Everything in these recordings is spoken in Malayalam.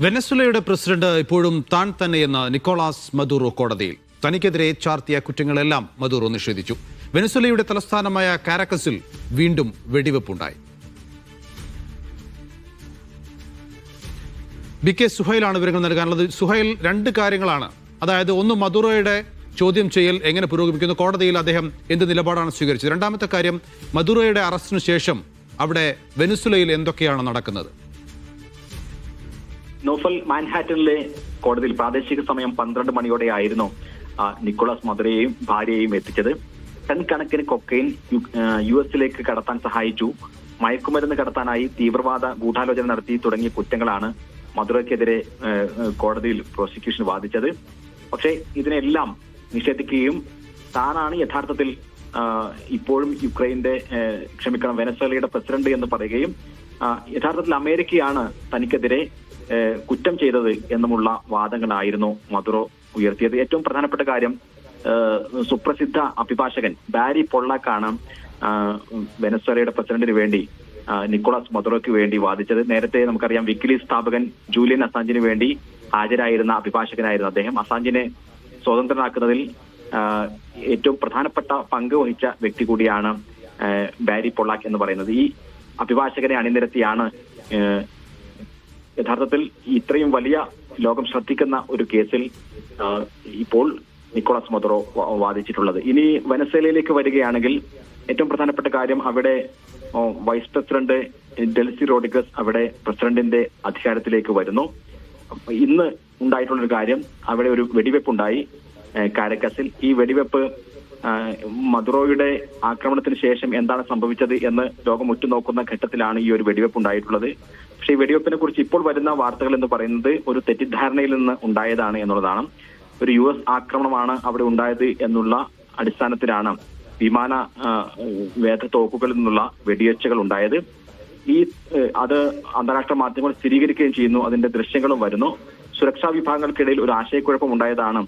വെനസ്വലയുടെ പ്രസിഡന്റ് ഇപ്പോഴും താൻ തന്നെയെന്ന് നിക്കോളാസ് മദൂറോ കോടതിയിൽ. തനിക്കെതിരെ ചാർത്തിയ കുറ്റങ്ങളെല്ലാം മദൂറോ നിഷേധിച്ചു. വെനസ്വലയുടെ തലസ്ഥാനമായ കാരക്കസിൽ വീണ്ടും വെടിവെപ്പുണ്ടായി. ബി കെ സുഹൈലാണ് വിവരങ്ങൾ നൽകാനുള്ളത്. സുഹൈൽ രണ്ട് കാര്യങ്ങളാണ്. അതായത് ഒന്ന് മദുറോയുടെ ചോദ്യം ചെയ്യൽ എങ്ങനെ പുരോഗമിക്കുന്നു? കോടതിയിൽ അദ്ദേഹം എന്ത് നിലപാടാണ് സ്വീകരിച്ചത്? രണ്ടാമത്തെ കാര്യം മദുറോയുടെ അറസ്റ്റിന് ശേഷം അവിടെ വെനുസുലയിൽ എന്തൊക്കെയാണ് നടക്കുന്നത്? നോഫൽ മാൻഹാറ്റനിലെ കോടതിയിൽ പ്രാദേശിക സമയം പന്ത്രണ്ട് മണിയോടെയായിരുന്നു നിക്കോളാസ് മധുരയെയും ഭാര്യയെയും എത്തിച്ചത്. ടൺ കണക്കിന് കൊക്കൈൻ യു- എസിലേക്ക് കടത്താൻ സഹായിച്ചു. മയക്കുമരുന്ന് കടത്താനായി തീവ്രവാദ ഗൂഢാലോചന നടത്തി തുടങ്ങിയ കുറ്റങ്ങളാണ് മധുരയ്ക്കെതിരെ കോടതിയിൽ പ്രോസിക്യൂഷൻ വാദിച്ചത്. പക്ഷേ ഇതിനെല്ലാം നിഷേധിക്കുകയും താനാണ് യഥാർത്ഥത്തിൽ ഇപ്പോഴും യുക്രൈന്റെ ക്ഷമിക്കണം വെനസ്വേലയുടെ പ്രസിഡന്റ് എന്ന് പറയുകയും യഥാർത്ഥത്തിൽ അമേരിക്കയാണ് തനിക്കെതിരെ കുറ്റം ചെയ്തത് എന്നുമുള്ള വാദങ്ങളായിരുന്നു മധുറോ ഉയർത്തിയത്. ഏറ്റവും പ്രധാനപ്പെട്ട കാര്യം സുപ്രസിദ്ധ അഭിഭാഷകൻ ബാരി പൊള്ളാക്കാണ് വെനസ്വലയുടെ പ്രസിഡന്റിന് വേണ്ടി നിക്കോളാസ് മധുറോയ്ക്ക് വേണ്ടി വാദിച്ചത്. നേരത്തെ നമുക്കറിയാം വിക്കിലി സ്ഥാപകൻ ജൂലിയൻ അസാഞ്ചിന് വേണ്ടി ഹാജരായിരുന്ന അഭിഭാഷകനായിരുന്നു അദ്ദേഹം. അസാഞ്ചിനെ സ്വതന്ത്രനാക്കുന്നതിൽ ഏറ്റവും പ്രധാനപ്പെട്ട പങ്ക് വഹിച്ച വ്യക്തി കൂടിയാണ് ബാരി പൊള്ളാക്ക് എന്ന് പറയുന്നത്. ഈ അഭിഭാഷകനെ അണിനിരത്തിയാണ് യഥാർത്ഥത്തിൽ ഇത്രയും വലിയ ലോകം ശ്രദ്ധിക്കുന്ന ഒരു കേസിൽ ഇപ്പോൾ നിക്കോളാസ് മൊദറോ വാദിച്ചിട്ടുള്ളത്. ഇനി വെനസേലയിലേക്ക് വരികയാണെങ്കിൽ ഏറ്റവും പ്രധാനപ്പെട്ട കാര്യം അവിടെ വൈസ് പ്രസിഡന്റ് ഡെൽസി റോഡിഗസ് അവിടെ പ്രസിഡന്റിന്റെ അധികാരത്തിലേക്ക് വരുന്നു. ഇന്ന് ഉണ്ടായിട്ടുള്ള ഒരു കാര്യം അവിടെ ഒരു വെടിവെപ്പുണ്ടായി. ഉണ്ടായി കാരക്കസിൽ ഈ വെടിവെപ്പ് മദുറോയുടെ ആക്രമണത്തിന് ശേഷം എന്താണ് സംഭവിച്ചത് എന്ന് ലോകം ഉറ്റുനോക്കുന്ന ഘട്ടത്തിലാണ് ഈ ഒരു വെടിവെപ്പ് ഉണ്ടായിട്ടുള്ളത് പക്ഷേ ഈ വെടിവെപ്പിനെ കുറിച്ച് ഇപ്പോൾ വരുന്ന വാർത്തകൾ എന്ന് പറയുന്നത് ഒരു തെറ്റിദ്ധാരണയിൽ നിന്ന് ഉണ്ടായതാണ് എന്നുള്ളതാണ്. ഒരു യു എസ് ആക്രമണമാണ് അവിടെ ഉണ്ടായത് എന്നുള്ള അടിസ്ഥാനത്തിലാണ് വിമാന വേദ തോക്കുകളിൽ നിന്നുള്ള വെടിയേച്ചകൾ ഉണ്ടായത്. ഈ അത് അന്താരാഷ്ട്ര മാധ്യമങ്ങൾ സ്ഥിരീകരിക്കുകയും ചെയ്യുന്നു അതിന്റെ ദൃശ്യങ്ങളും വരുന്നു. സുരക്ഷാ വിഭാഗങ്ങൾക്കിടയിൽ ഒരു ആശയക്കുഴപ്പം ഉണ്ടായതാണ്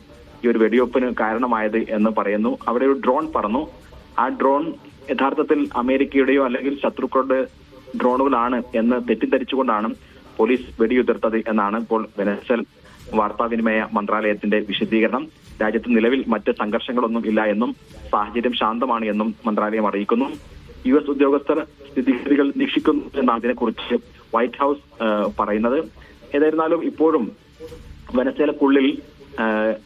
ഈ ഒരു വെടിവെപ്പിന് കാരണമായത് എന്ന് പറയുന്നു. അവിടെ ഒരു ഡ്രോൺ പറന്നു. ആ ഡ്രോൺ യഥാർത്ഥത്തിൽ അമേരിക്കയുടെയോ അല്ലെങ്കിൽ ശത്രുക്കളുടെ ഡ്രോണുകളാണ് എന്ന് തെറ്റിദ്ധരിച്ചുകൊണ്ടാണ് പോലീസ് വെടിയുതിർത്തത് എന്നാണ് ഇപ്പോൾ വെനസൽ വാർത്താവിനിമയ മന്ത്രാലയത്തിന്റെ വിശദീകരണം. രാജ്യത്ത് നിലവിൽ മറ്റ് സംഘർഷങ്ങളൊന്നും ഇല്ല എന്നും സാഹചര്യം ശാന്തമാണ് എന്നും മന്ത്രാലയം അറിയിക്കുന്നു. യു എസ് ഉദ്യോഗസ്ഥർ സ്ഥിതിഗതികൾ നിരീക്ഷിക്കുന്നു എന്നാണ് അതിനെക്കുറിച്ച് വൈറ്റ് ഹൗസ് പറയുന്നത്. ഏതായിരുന്നാലും ഇപ്പോഴും വെനസേലക്കുള്ളിൽ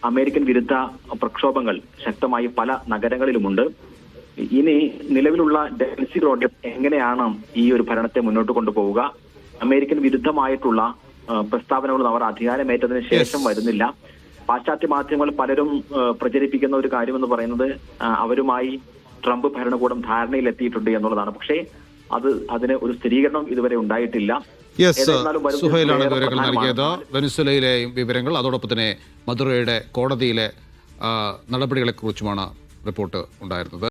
അമേരിക്കൻ വിരുദ്ധ പ്രക്ഷോഭങ്ങൾ ശക്തമായി പല നഗരങ്ങളിലുമുണ്ട്. ഇനി നിലവിലുള്ള ഡെൽസി റോഡ് എങ്ങനെയാണ് ഈ ഒരു ഭരണത്തെ മുന്നോട്ട് കൊണ്ടുപോവുക? അമേരിക്കൻ വിരുദ്ധമായിട്ടുള്ള പ്രസ്താവനകൾ അവർ അധികാരമേറ്റതിന് ശേഷം വരുന്നില്ല. പാശ്ചാത്യ മാധ്യമങ്ങൾ പലരും പ്രചരിപ്പിക്കുന്ന ഒരു കാര്യം എന്ന് പറയുന്നത് അവരുമായി ട്രംപ് ഭരണകൂടം ധാരണയിലെത്തിയിട്ടുണ്ട് എന്നുള്ളതാണ്. പക്ഷേ അത് അതിന് ഒരു സ്ഥിരീകരണം ഇതുവരെ ഉണ്ടായിട്ടില്ല. യെസ് സുഹൈലാണ് വിവരങ്ങൾ. നൽകിയത്. വെനുസുലയിലെയും വിവരങ്ങൾ. അതോടൊപ്പം തന്നെ മധുരയുടെ കോടതിയിലെ നടപടികളെക്കുറിച്ചുമാണ് റിപ്പോർട്ട് ഉണ്ടായിരുന്നത്.